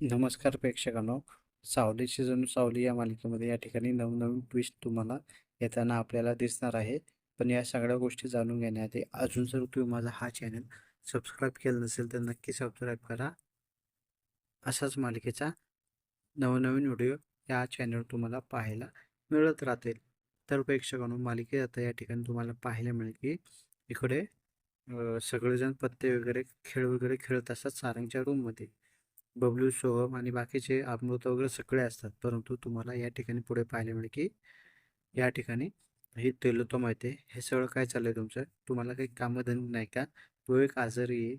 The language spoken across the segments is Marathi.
नमस्कार प्रेक्षकांनो. सावलीची जणू सावली या मालिकेमध्ये या ठिकाणी नवनवीन ट्विस्ट तुम्हाला येताना आपल्याला दिसणार आहे. पण या सगळ्या गोष्टी जाणून घेण्याआधी अजून जर तुम्ही माझा हा चॅनल सबस्क्राईब केला नसेल तर नक्की सबस्क्राईब करा. असाच मालिकेचा नवनवीन व्हिडिओ या चॅनलवर तुम्हाला पाहायला मिळत राहतील. तर प्रेक्षकांनो मालिकेत आता या ठिकाणी तुम्हाला पाहायला मिळेल की इकडे सगळेजण पत्ते वगैरे खेळ वगैरे खेळत असतात सारंगच्या रूममध्ये बबलू सोहम आणि बाकीचे अमृत वगैरे सगळे असतात. परंतु तुम्हाला या ठिकाणी पुढे पाहायला मिळेल की या ठिकाणी हे तेलोतो माहिती आहे हे सगळं काय चाललंय तुमचं? तुम्हाला काही कामधंदे नाही का? तो एक आजारी आहे.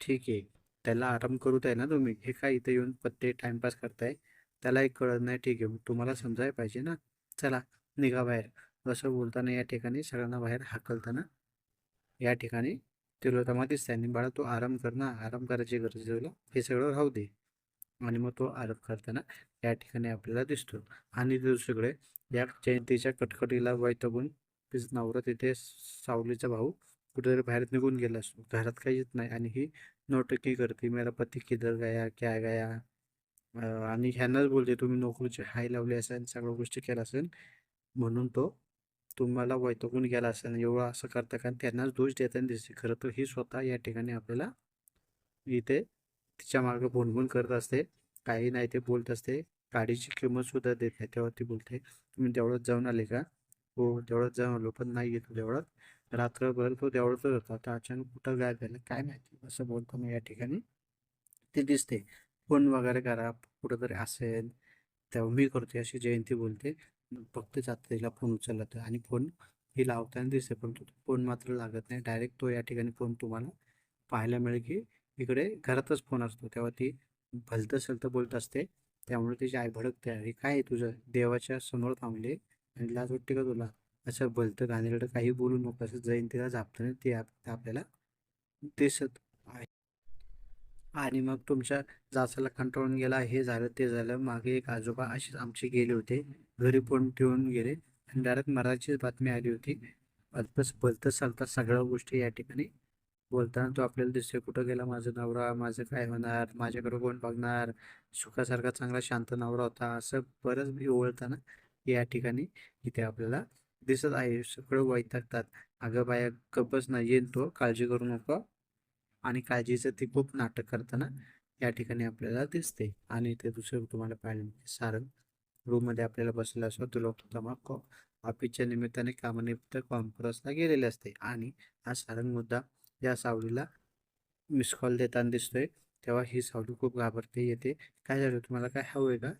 ठीक आहे. त्याला आराम करू आहे ना तुम्ही? हे काय इथे येऊन पत्ते टाइमपास करताय? त्याला एक कळत नाही. ठीक आहे. मग तुम्हाला समजायला पाहिजे ना? चला निघा बाहेर. असं बोलताना या ठिकाणी सगळ्यांना बाहेर हाकलताना या ठिकाणी तिलोत्तमा दिसते आणि बाळा तो आराम कर ना आराम करायची गरज तुला. हे सगळं राहू दे. आणि मग तो आरोप करताना या ठिकाणी आपल्याला दिसतो. आणि दुसरीकडे या जयंतीच्या कटकटीला वैतागून तिचा नवरा तिथे सावलीचा भाऊ कुठेतरी बाहेर निघून गेला असतो. घरात काही येत नाही आणि ही नोटकी करते. मेरा पती किधर गया क्या गया? आणि ह्यांनाच बोलते तुम्ही नोकरीची हाय लावली असेल सगळ्या गोष्टी केल्या असेल. म्हणून तो तुम्हाला वैतगून गेला असेल एवढं असं करता कारण त्यांनाच दोष देताना दिसते खरं तर ही स्वतः या ठिकाणी आपल्याला इथे तिच्या मार्ग भुणभुण करत असते. काही नाही ते बोलत असते. गाडीची किंमत सुद्धा देत नाही तेव्हा ती बोलते तुम्ही तेवढंच जाऊन आले का? हो तेवढंच जाऊन आलो पण नाही येतो तेवढं. रात्रभर तो तेवढंच होता आता अचानक कुठं गायब झालं काय माहिती? असं बोलताना या ठिकाणी. ते दिसते. फोन वगैरे करा कुठंतरी असेल तेव्हा मी करते अशी जयंती बोलते. फक्त जातं तिला फोन उचलला तर आणि फोन ही लावताना दिसते पण फोन मात्र लागत नाही. डायरेक्ट तो या ठिकाणी फोन तुम्हाला पाहायला मिळेल की इकडे घरातच फोन असतो. तेव्हा ती भलतं सलतं बोलत असते. त्यामुळे तिची आई भडकते. अरे काय आहे तुझं? देवाच्या समोर थांबले आणि लाज वाटते का तुला? असं भलतं घाणेरडं काही बोलू नको असं जयंतीला झापताना ते आपल्याला दिसत आहे. आणि मग तुमच्या जाचाला कंटाळून गेला हे झालं ते झालं. मागे एक आजोबा असेच आमचे गेले होते. घरी पण ठेवून गेले. आणि डायरेक्ट मराठीच बातमी आली होती. अल्पच भलतं चालतात सगळ्या गोष्टी या ठिकाणी. बोलताना तो आपल्याला दिसतोय कुठं गेला माझा नवरा? माझं काय होणार? माझ्याकडे कोण बघणार? सुखासारखा चांगला शांत नवरा होता. असं बरंच मी ओळताना या ठिकाणी इथे आपल्याला दिसत आहे. सगळं वैतागतात. अगं बाया गप्पच नाही येईन तो. काळजी करू नको. आणि काळजीचं ते खूप नाटक करताना या ठिकाणी आपल्याला दिसते. आणि ते दुसरं तुम्हाला पाहिलं म्हणजे सारंग रूममध्ये आपल्याला बसलेला असतो. तो लोक ऑफिसच्या निमित्ताने कामानिमित्त कॉन्फरन्सला गेलेले असते. आणि हा सारंग मुद्दा या सावलीला मिस कॉल देताना दिसतोय. तेव्हा ही सावली खूप घाबरते येते. काय झालं? तुम्हाला काय हवं आहे का?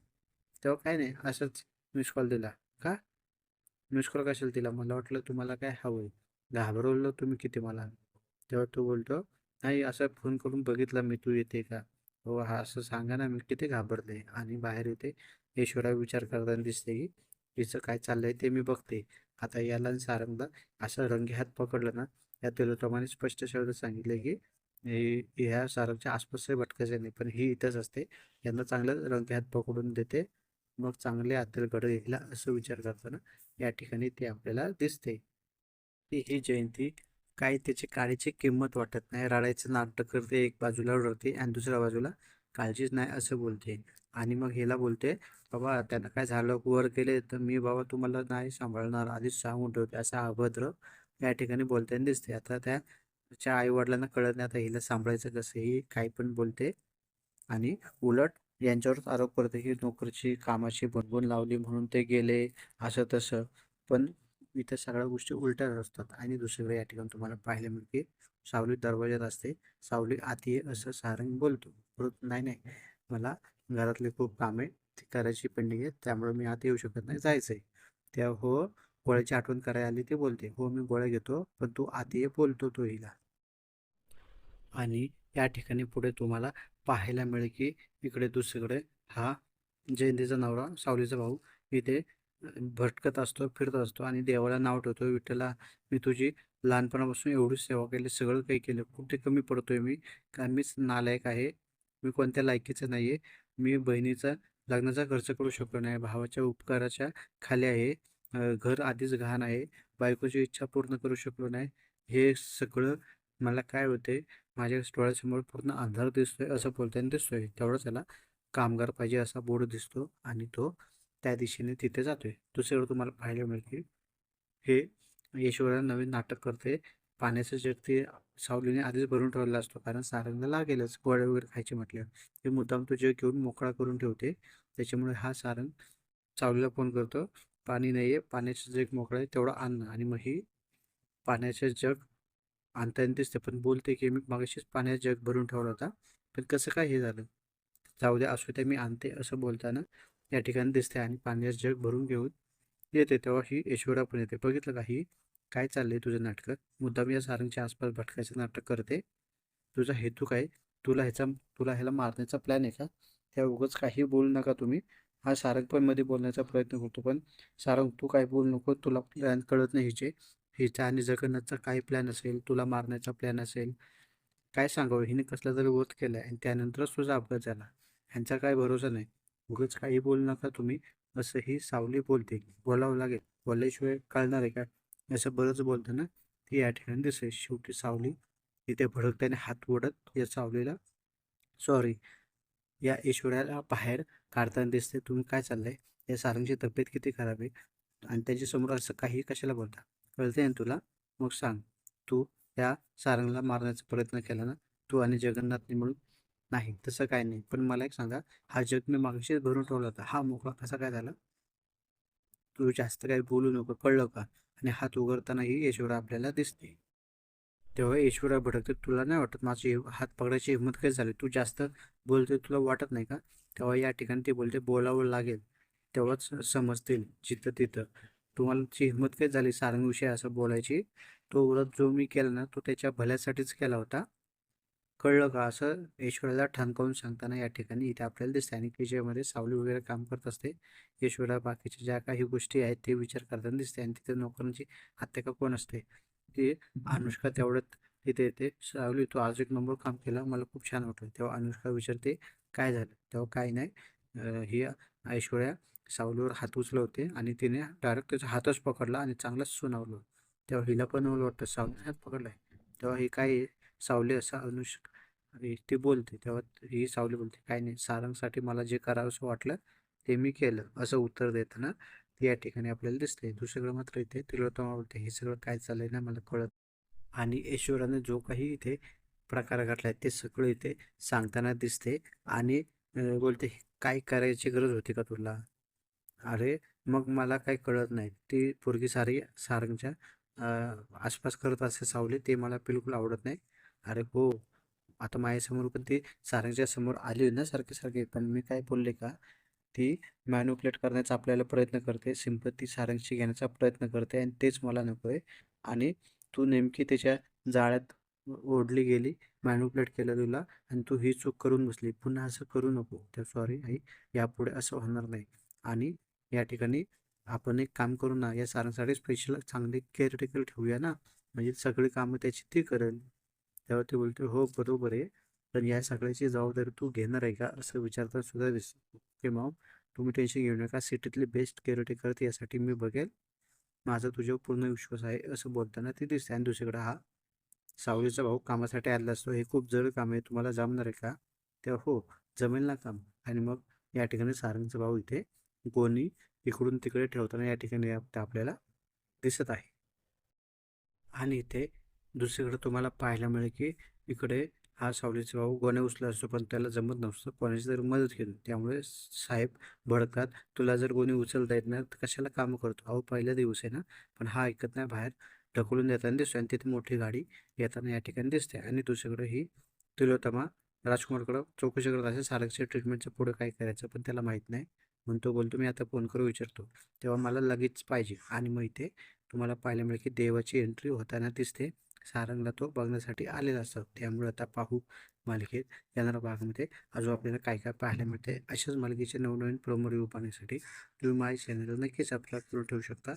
तेव्हा काय नाही. असंच मिस कॉल दिला. का? मिस कॉल कशाला दिला? मला वाटलं तुम्हाला काय हवं आहे घाबरवलं तुम्ही किती मला? तेव्हा तो बोलतो नाही असा फोन करून बघितला मी तू येते का? हो हा असं सांगा ना मी किती घाबरले आणि बाहेर येते. ऐश्वर्या विचार करताना दिसते की तिचं काय चाललंय ते मी बघते. आता याला सारंगला असं रंगे हात पकडलं ना या तेलोप्रमाणे स्पष्ट शब्द सांगितले की ह्या सारंगच्या आसपास भटकायचं नाही पण ही इथंच असते. यांना चांगलं रंगे हात पकडून देते. मग चांगले हातील गड असं विचार करताना या ठिकाणी ते आपल्याला दिसते. ती ही जयंती काय त्याची काळीची किंमत वाटत नाही. रडायचं नाटक करते एक बाजूला रडते आणि दुसऱ्या बाजूला काळजीच नाही असं बोलते. आणि मग हिला बोलते बाबा त्यांना काय झालं? वर केले तर मी बाबा तुम्हाला नाही सांभाळणार. आधीच सांगून ठेवते. असा अभद्र या ठिकाणी बोलताना दिसते. आता त्या तिच्या आई वडिलांना कळत नाही आता हिला सांभाळायचं कसं ही काही पण बोलते. आणि उलट यांच्यावरच आरोप करते की नोकरीची कामाची बनबून लावली म्हणून ते गेले असं तसं पण इथे सगळ्या गोष्टी उलट्या असतात आणि दुसरीकडे या ठिकाणी तुम्हाला पाहायला मिळते. सावली दरवाजात असते. सावली आत ये असं सारंग बोलतो. परत नाही नाही. मला घरातले खूप कामे ती करायची पेंडिंग आहे त्यामुळे मी आत येऊ शकत नाही. जायचं आहे त्या हो गोळ्याची आठवण करायला आली ते बोलते. हो मी गोळ्या घेतो पण तू आत ये बोलतो तो हिला. आणि या ठिकाणी पुढे तुम्हाला पाहायला मिळेल की इकडे दुसरीकडे हा जयंतीचा नवरा सावलीचा भाऊ इथे भटकत असतो फिरत असतो आणि देवाला नाव ठेवतो विठ्ठला मी तुझी लहानपणापासून एवढी सेवा केली सगळं काही केलं. कुठे कमी पडतोय मी कारण मीच नालायक आहे. मी कोणत्या लायकीचं नाही आहे मी बहिणीचा लग्नाचा खर्च करू शकलो नाही. भावाच्या उपकाराच्या खाली आहे. घर आधीच घाण आहे. बायकोची इच्छा पूर्ण करू शकलो नाही. हे सगळं मला काय होते? माझ्या डोळ्यासमोर पूर्ण अंधार दिसतोय असं बोलताना दिसतोय. तेवढंच त्याला कामगार पाहिजे असा बोर्ड दिसतो आणि तो त्या दिशेने तिथे जातोय. दुसरीकडे तुम्हाला पाहायला मिळते हे यशोदा नवीन नाटक करते पाण्याचं जग ते सावलीने आधीच भरून ठेवलेला असतो. कारण सारंगला लागेलच गोळ्या वगैरे खायचे म्हटल्यावर. ते मुद्दाम तो जग घेऊन मोकळा करून ठेवते. त्याच्यामुळे हा सारंग सावलीला फोन करतो. पाणी नाही आहे पाण्याचं जग मोकळं आहे तेवढं आण आणि मग ही पाण्याचं जग आणता येईल दिसते पण बोलते की मी मागाशीच पाण्याचं जग भरून ठेवला होता. पण कसं काय हे झालं? जाऊ द्या असू द्या मी आणते असं बोलताना या ठिकाणी दिसते आणि पाण्यास जग भरून घेऊन येते तेव्हा ही यशोदा पण येते. बघितलं का ही? काय चाललंय तुझं नाटक? मुद्दाम या सारंगच्या आसपास भटकायचं नाटक करते. तुझा हेतू काय? तुला ह्याचा तुला ह्याला मारण्याचा प्लॅन आहे का? त्या उगाच काही बोलू नका तुम्ही. हा सारंग पण मध्ये बोलण्याचा प्रयत्न करतो पण सारंग तू काय बोलू नको. तुला प्लॅन कळत नाही हिचे. हिचा आणि जगन्नाथचा काय प्लॅन असेल? तुला मारण्याचा प्लॅन असेल? काय सांगावं? हिने कसला तरी वध केला आणि त्यानंतरच तुझा अपघात झाला. ह्यांचा काय भरोसा नाही? उगच काही बोलू नका तुम्ही. असं ही सावली बोलते. बोलावं लागेल. बोलल्याशिवाय कळणार आहे का? असं बरंच बोलताना ती या ठिकाणी दिसते. शेवटी सावली तिथे भडकताने हात ओढत या सावलीला सॉरी या ईश्वराला बाहेर काढताना दिसते. तुम्ही काय चाललंय? या सारंगची तब्येत किती खराब आहे? आणि त्याच्यासमोर असं काही कशाला बोलता? कळते ना तुला? मग सांग. तू या सारंगला मारण्याचा प्रयत्न केला ना? तू आणि जगन्नाथने म्हणून नाही तसं काय नाही. पण मला एक सांगा हा जग मी मागशीच भरून ठेवला होता. हा मोकळा कसा काय झाला? तू जास्त काही बोलू नको कळलं का? आणि हात उघडतानाही यशोरा आपल्याला दिसते. तेव्हा ईश्वरा भडकते तुला नाही वाटत माझी हात पकडायची हिंमत काय झाली? तू जास्त बोलते तुला वाटत नाही का? तेव्हा या ठिकाणी ते बोलते बोलावं लागेल. तेव्हाच समजतील जिथं तिथं. तुम्हाला ती हिंमत काय झाली? सारंगविषयी असं बोलायची. तो उलट जो मी केला ना तो त्याच्या भल्यासाठीच केला होता. कळलं का? असं ईश्वराला ठणकावून सांगताना या ठिकाणी इथे आपल्याला दिसते आणि विजयामध्ये सावली वगैरे काम करत असते ईश्वरा बाकीच्या ज्या काही गोष्टी आहेत ते विचार करताना दिसते आणि तिथे नोकरांची हत्या का कोण असते? ती अनुष्का तेवढ्यात तिथे येते. सावली तू आज एक नंबर काम केला. मला खूप छान वाटलं. तेव्हा अनुष्का विचारते काय झालं? तेव्हा काय नाही. ही ऐश्वर्या सावलीवर हात उचलवते आणि तिने डायरेक्ट त्याचा हातच पकडला आणि चांगलाच सुनावलं. तेव्हा हिला पण वाटतं सावलीने हात पकडलाय. तेव्हा ही काय सावली असं अनुष ती बोलते तेव्हा ही सावली बोलते काय नाही सारंगसाठी मला जे करावंसं वाटलं ते मी केलं. असं उत्तर देताना या ठिकाणी आपल्याला दिसते दुसरीकडे मात्र इथे तिलोत्तमा बोलते हे सगळं काय चाललंय ना मला कळत आणि ईश्वराने जो काही इथे प्रकार घडलाय ते सगळं इथे सांगताना दिसते आणि बोलते काय करायची गरज होती का तुला? अरे मग मला काही कळत नाही. ती पोरगी सारी सारंगच्या आसपास करत असे सावली ते मला बिलकुल आवडत नाही. अरे हो. आता माझ्यासमोर पण ती सारंगच्या समोर आली ना सारखे सारखे. पण मी काय बोलले का ती मॅन्युप्लेट करण्याचा आपल्याला प्रयत्न करते. सिंपत्ती सारंगची घेण्याचा प्रयत्न करते आणि तेच मला नको आहे आणि तू नेमकी त्याच्या जाळ्यात ओढली गेली मॅन्युप्लेट केलं तुला आणि तू ही चूक करून बसली. पुन्हा असं करू नको. तर सॉरी आई. यापुढे असं होणार नाही. आणि या ठिकाणी आपण एक काम करू ना या सारंगसाठी स्पेशल चांगली केअरटेकर ठेवूया ना. म्हणजे सगळी कामं त्याची ती करेल. तेव्हा ते बोलते हो बरोबर आहे. पण या सगळ्याची जबाबदारी तू घेणार आहे का? असं विचारता सुद्धा दिसतो. की मग तुम्ही टेन्शन घेऊ नका. सिटीतली बेस्ट केअरटेकर यासाठी मी बघेल. माझा तुझ्यावर पूर्ण विश्वास आहे असं बोलताना ते दिसते. आणि दुसरीकडे हा सावलीचा भाऊ कामासाठी आलेला असतो. हे खूप जड काम आहे. तुम्हाला जमणार आहे का? तेव्हा हो जमेल ना काम. आणि मग या ठिकाणी सारंगचा भाऊ इथे गोणी इकडून तिकडे ठेवताना या ठिकाणी आपल्याला दिसत आहे. आणि इथे दुसरीकडे तुम्हाला पाहायला मिळेल की इकडे हा सावलीचा भाऊ गोण्या उचला असतो पण त्याला जमत नसतं. कोणाची तरी मदत घेतो. त्यामुळे साहेब भडकात तुला जर कोणी उचलता येत नाही तर कशाला काम करतो? अहो पहिला दिवस आहे ना. पण हा ऐकत नाही बाहेर ढकलून देताना दिसतो आणि तिथे मोठी गाडी येताना या ठिकाणी दिसते. आणि दुसरीकडे ही तिलोत्तमा राजकुमारकडं चौकशी करत असेल. सारंगच्या ट्रीटमेंटचं पुढं काय करायचं पण त्याला माहीत नाही. म्हणून तो बोलतो मी आता फोन करू विचारतो. तेव्हा मला लगेच पाहिजे. आणि मग इथे तुम्हाला पाहायला मिळेल की देवाची एंट्री होताना दिसते. सारंगला तो बघण्यासाठी आलेला असतो. त्यामुळे आता पाहू मालिकेत येणाऱ्या भागामध्ये अजून आपल्याला काय काय पाहायला मिळते अशाच मालिकेचे नवनवीन प्रोमो रिव्ह्यू पाहण्यासाठी तुम्ही माझ्या चॅनलला नक्कीच सबस्क्राईब करून ठेवू शकता.